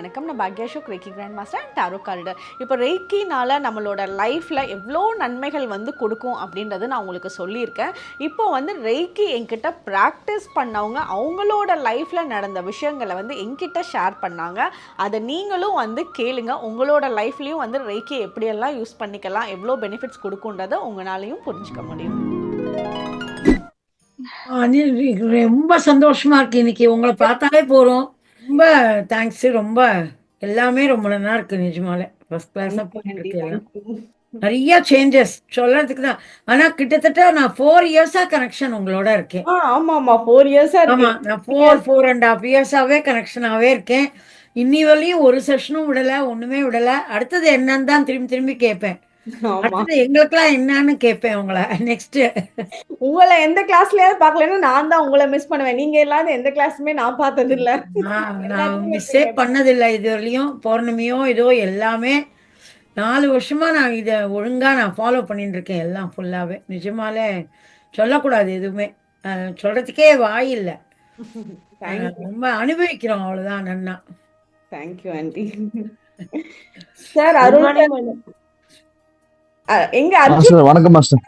வணக்கம். நான் பாக்யாஷோக் reiki grand master and tarot Carter இப்போ ரெய்க்கினால நம்மளோட லைஃப்பில் எவ்வளோ நன்மைகள் வந்து கொடுக்கும் அப்படின்றது நான் உங்களுக்கு சொல்லியிருக்கேன். இப்போ வந்து ரெய்கி என்கிட்ட ப்ராக்டிஸ் பண்ணவங்க அவங்களோட லைஃப்பில் நடந்த விஷயங்களை வந்து என்கிட்ட ஷேர் பண்ணாங்க. அதை நீங்களும் வந்து கேளுங்க. உங்களோட லைஃப்லேயும் வந்து ரெய்கி எப்படியெல்லாம் யூஸ் பண்ணிக்கலாம் எவ்வளோ பெனிஃபிட்ஸ் கொடுக்குன்றதை உங்களாலையும் புரிஞ்சுக்க முடியும். ரொம்ப சந்தோஷமா இருக்கு. இன்னைக்கு உங்களை பார்த்தாலே போறோம் ரொம்ப தேங்க்ஸ் ரொம்ப எல்லாமே ரொம்ப நல்லா இருக்கு நிஜமாலே. ஃபர்ஸ்ட் கிளாஸா எல்லாம். நிறைய சேஞ்சஸ் சொல்றதுக்கு தான். ஆனா கிட்டத்தட்ட நான் ஃபோர் இயர்ஸா கனெக்ஷன் உங்களோட இருக்கேன். ஆ ஆமாம் ஆமாம் ஃபோர் இயர்ஸாக ஆமா நான் ஃபோர் ஃபோர் அண்ட் ஹாஃப் இயர்ஸாவே கனெக்ஷனாவே இருக்கேன். இன்னி வரையும் ஒரு செஷனும் விடல ஒண்ணுமே விடல. அடுத்தது என்னன்னு தான் திரும்பி திரும்பி கேட்பேன். எங்களுக்கெல்லாம் என்னன்னு கேட்பேன் உங்களை. நெக்ஸ்ட் உங்களை எந்த கிளாஸ்லயாவது பார்க்கலன்னா நான் தான் உங்களை மிஸ் பண்ணுவேன். நீங்க இல்லாத எந்த கிளாஸுமே நான் பார்த்தது இல்ல நான் மிஸ்ஸே பண்ணதில்லை இது வரையிலும் பௌர்ணமியோ இதோ எல்லாமே நாலு வருஷமா நான் இதை ஒழுங்கா நான் ஃபாலோ பண்ணிட்டு இருக்கேன் எல்லாம் ஃபுல்லாவே நிஜமாலே சொல்லக்கூடாது எதுவுமே. சொல்றதுக்கே வாய் இல்லை. ரொம்ப அனுபவிக்கிறோம் அவ்வளவுதான் நன்னா. தேங்க்யூ ஆண்டி சார் அருண் எங்க அர்ஜுன் மாஸ்டர் வணக்கம் மாஸ்டர்.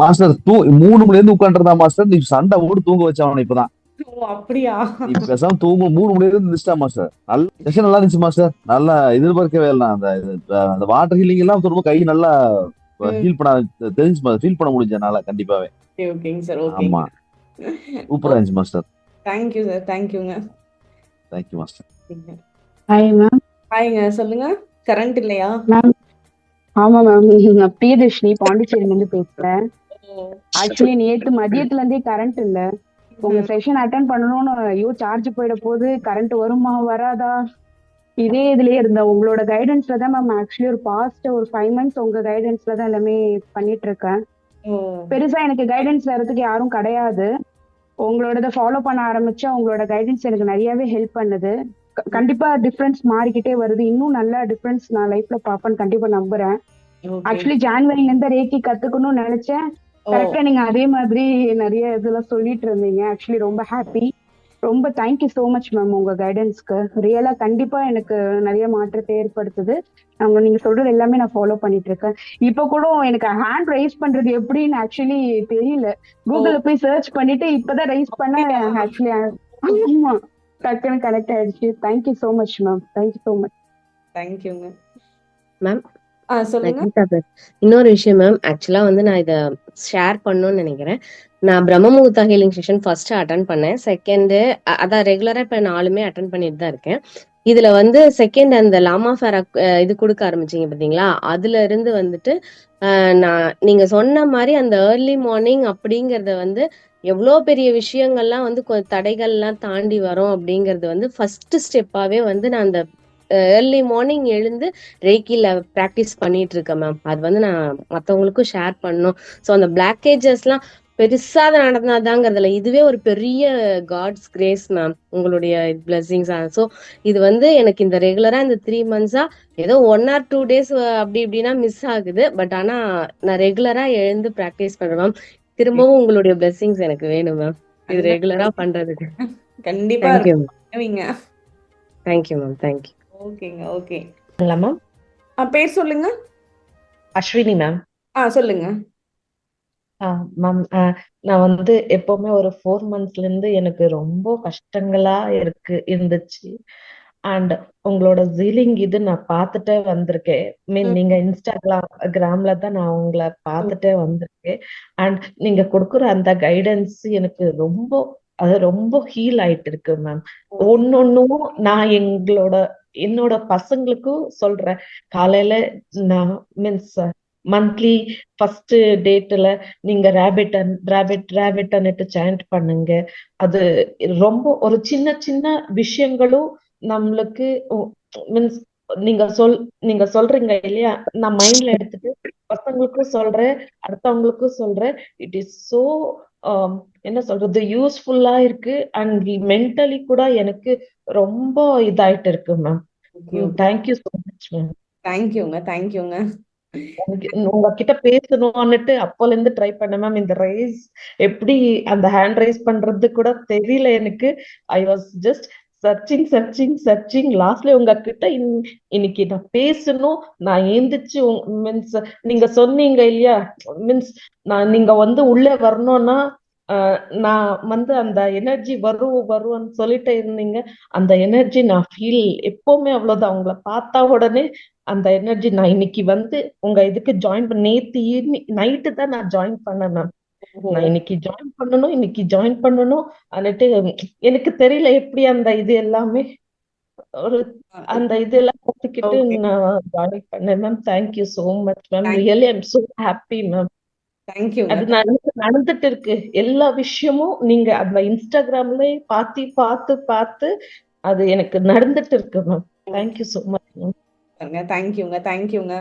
மாஸ்டர் தூ மூணு மணில இருந்து உட்காந்துருந்தா மாஸ்டர் நீ சண்டை போட்டு தூங்க வச்சவன இப்பதான். ஓ, அப்படியா? நீ பேசாம தூங்க மூணு மணில இருந்து இருந்துச்சா மாஸ்டர். நல்ல செஷன் நல்லா இருந்துச்சு மாஸ்டர். நல்லா எதிர்பார்க்கவே இல்லை. அந்த அந்த வாட்டர் ஹீலிங் எல்லாம் ரொம்ப கை நல்லா ஹீல் பண்ண தெரிஞ்சு ஃபீல் பண்ண முடிஞ்சனால கண்டிப்பாவே. ஓகே ஓகேங்க சார். ஓகே. ஆமா. சூப்பரா இருந்துச்சு மாஸ்டர். தேங்க்யூ சார் தேங்க்யூங்க thank you master. Hi ma'am ஹாய்ங்க சொல்லுங்க. கரண்ட் இல்லையா? மேம் ஆமா மேம் நான் பிரியதர்ஷினி பாண்டிச்சேரில இருந்து பேசுறேன். ஆக்சுவலி நேத்து மதியத்துல இருந்தே கரண்ட் இல்ல. உங்க செஷன் அட்டன் பண்ணணும்னு ஐயோ சார்ஜ் போயிட போது கரண்ட் வருமா வராதா? இதே இதுலயே இருந்த உங்களோட கைடன்ஸ்ல தான் மேம் ஆக்சுவலி ஒரு பாஸ்ட் ஒரு ஃபைவ் மந்த்ஸ் உங்க கைடன்ஸ்ல தான் எல்லாமே பண்ணிட்டு இருக்கேன். பெருசா எனக்கு கைடன்ஸ் தரதுக்கு யாரும் கிடையாது. உங்களோடத ஃபாலோ பண்ண ஆரம்பிச்சா உங்களோட கைடன்ஸ் எனக்கு நிறையவே ஹெல்ப் பண்ணுது. கண்டிப்பா டிஃபரன்ஸ் மாறிக்கிட்டே வருது. இன்னும் நல்ல டிஃபரன்ஸ் நான் லைஃப்ல பாப்பேன்னு கண்டிப்பா நம்புறேன். ஆக்சுவலி ஜான்வரில இருந்து ரேக்கி கத்துக்கணும்னு நினைச்சேன். கரெக்டா நீங்க அதே மாதிரி நிறைய இதெல்லாம் சொல்லிட்டு இருந்தீங்க. ஆக்சுவலி ரொம்ப ஹாப்பி ரொம்ப தேங்க்யூ so மச் மேம் உங்க கைடன்ஸ்க்கு ரியலா கண்டிப்பா எனக்கு நிறைய மாற்றத்தை ஏற்படுத்துது. அவங்க நீங்க சொல்றது எல்லாமே நான் ஃபாலோ பண்ணிட்டு இருக்கேன். இப்ப கூட எனக்கு ஹேண்ட் ரைஸ் பண்றது எப்படின்னு ஆக்சுவலி தெரியல. கூகுள்ல போய் சர்ச் பண்ணிட்டு இப்பதான் ரைஸ் பண்ண ஆக்சுவலி ஆமா. டக்குன்னு கனெக்ட் ஆயிடுச்சு. Thank you so much ma'am thank you so much தேங்க்யூங்க மேம். இன்னொரு விஷயம் மேம் ஆக்சுவலா வந்து நான் இத ஷேர் பண்ணணும்னு நினைக்கிறேன். நான் பிரம்ம முகூர்த்தா ஹீலிங் செஷன் ஃபர்ஸ்ட் அட்டன் பண்ணேன். செகண்ட் அதான் ரெகுலரா இப்ப நாலுமே அட்டன் பண்ணிட்டு தான் இருக்கேன். இதுல வந்து செகண்ட் அந்த லாமா ஃபேர் இது கொடுக்க ஆரம்பிச்சீங்க பாத்தீங்களா? அதுல இருந்து வந்துட்டு நான் நீங்க சொன்ன மாதிரி அந்த ஏர்லி மார்னிங் அப்படிங்கறத வந்து எவ்வளோ பெரிய விஷயங்கள்லாம் வந்து தடைகள்லாம் தாண்டி வரோம் அப்படிங்கறது வந்து ஃபர்ஸ்ட் ஸ்டெப்பாவே வந்து நான் அந்த ஏர்லி மார்னிங் எழுந்து ரேக்கியில் ப்ராக்டிஸ் பண்ணிட்டு இருக்கேன் மேம் அது வந்து நான் மற்றவங்களுக்கும் ஷேர் பண்ணும். ஸோ அந்த பிளாக்கேஜஸ்லாம் பெருசாக நடந்தாதாங்கிறதுல இதுவே ஒரு பெரிய காட்ஸ் கிரேஸ் மேம் உங்களுடைய பிளஸ்ஸிங்ஸ் ஸோ இது வந்து எனக்கு இந்த ரெகுலரா இந்த த்ரீ மந்த்ஸாக ஏதோ ஒன் ஆர் டூ டேஸ் அப்படி இப்படின்னா மிஸ் ஆகுது. பட் ஆனா நான் ரெகுலரா எழுந்து ப்ராக்டிஸ் பண்ணுறேன் மேம் திரும்பவும் உங்களுடைய பிளெஸிங்ஸ் எனக்கு வேணும் மேம் இது ரெகுலரா பண்றதுக்கு. கண்டிப்பா இருக்குவீங்க thank you ma'am thank you ஓகேங்க ஓகே. மேம் ஆ பேர் சொல்லுங்க. அஸ்வினி மேம் ஆ சொல்லுங்க. மேம் நான் வந்து எப்பவுமே ஒரு ஃபோர் மந்த்ஸ்ல இருந்து எனக்கு ரொம்ப கஷ்டங்களா இருக்கு இருந்துச்சு. அண்ட் உங்களோட ஜீலிங் இது நான் பார்த்துட்டே வந்திருக்கேன். மீன். நீங்க இன்ஸ்டாகிராம் கிராம்ல தான் நான் உங்களை பார்த்துட்டே வந்திருக்கேன். அண்ட் நீங்க கொடுக்குற அந்த கைடன்ஸ் எனக்கு ரொம்ப அது ரொம்ப ஹீல் ஆயிட்டு இருக்கு மேம் ஒன்னொன்னும் நான் எங்களோட என்னோட பசங்களுக்கும் சொல்றேன். காலையில நான் மீன்ஸ் மந்த்லி ஃபர்ஸ்ட் டேட்ல நீங்க ரேபிட் ரேபிட் ரேபிட் சாண்ட் பண்ணுங்க. அது ரொம்ப ஒரு சின்ன சின்ன விஷயங்களும் நம்மளுக்கு மீன்ஸ் நீங்க சொல் நீங்க சொல்றீங்க இல்லையா? நான் மைண்ட்ல எடுத்துட்டு பசங்களுக்கும் சொல்றேன் அடுத்தவங்களுக்கும் சொல்றேன். இட் இஸ் சோ என்ன சொல்றது? யூஸ்ஃபுல்லா இருக்கு. அண்ட் மென்டலி கூட எனக்கு ரொம்ப இதாயிட்டு இருக்கு ma'am thank you so much ma'am தேங்க்யூங்க தேங்க்யூங்க உங்ககிட்ட பேசணும்னுட்டு அப்போல இருந்து ட்ரை பண்ணேன் மேம் இந்த ரைஸ் எப்படி அந்த ஹேண்ட் ரைஸ் பண்றது கூட தெரியல எனக்கு. I was just searching searching searching லாஸ்ட்ல உங்ககிட்ட இன்னைக்கு நான் பேசணும். நான் ஏந்திச்சு மீன்ஸ் நீங்க சொன்னீங்க இல்லையா? மீன்ஸ் நான் நீங்க வந்து உள்ள வரணும்னா ஆஹ், நான் வந்து அந்த எனர்ஜி வரும் வரும்னு சொல்லிட்டு இருந்தீங்க. அந்த எனர்ஜி நான் ஃபீல் எப்பவுமே அவ்வளவுதான். உங்களை பார்த்தா உடனே அந்த எனர்ஜி நான் இன்னைக்கு வந்து உங்க இதுக்கு ஜாயின் நேத்து ஈவினிங் நைட்டு தான் நான் ஜாயின் பண்ணேன் மேம் நான் இன்னைக்கு ஜாயின் பண்ணணும் இன்னைக்கு ஜாயின் பண்ணணும் அன்னிட்டு எனக்கு தெரியல எப்படி அந்த இது எல்லாமே ஒரு அந்த இதெல்லாம் கத்துக்கிட்டு. நான் ஜாயின் பண்ணேன். Ma'am thank you so much ma'am really I'm so happy ma'am தேங்க்யூங்க அது நடந்து நடந்துட்டு இருக்கு. எல்லா விஷயமும் நீங்க அந்த இன்ஸ்டாகிராம்ல பாத்தி பார்த்து பார்த்து அது எனக்கு நடந்துட்டு இருக்கு ma'am thank you so much ma'am தேங்க்யூங்க தேங்க்யூங்க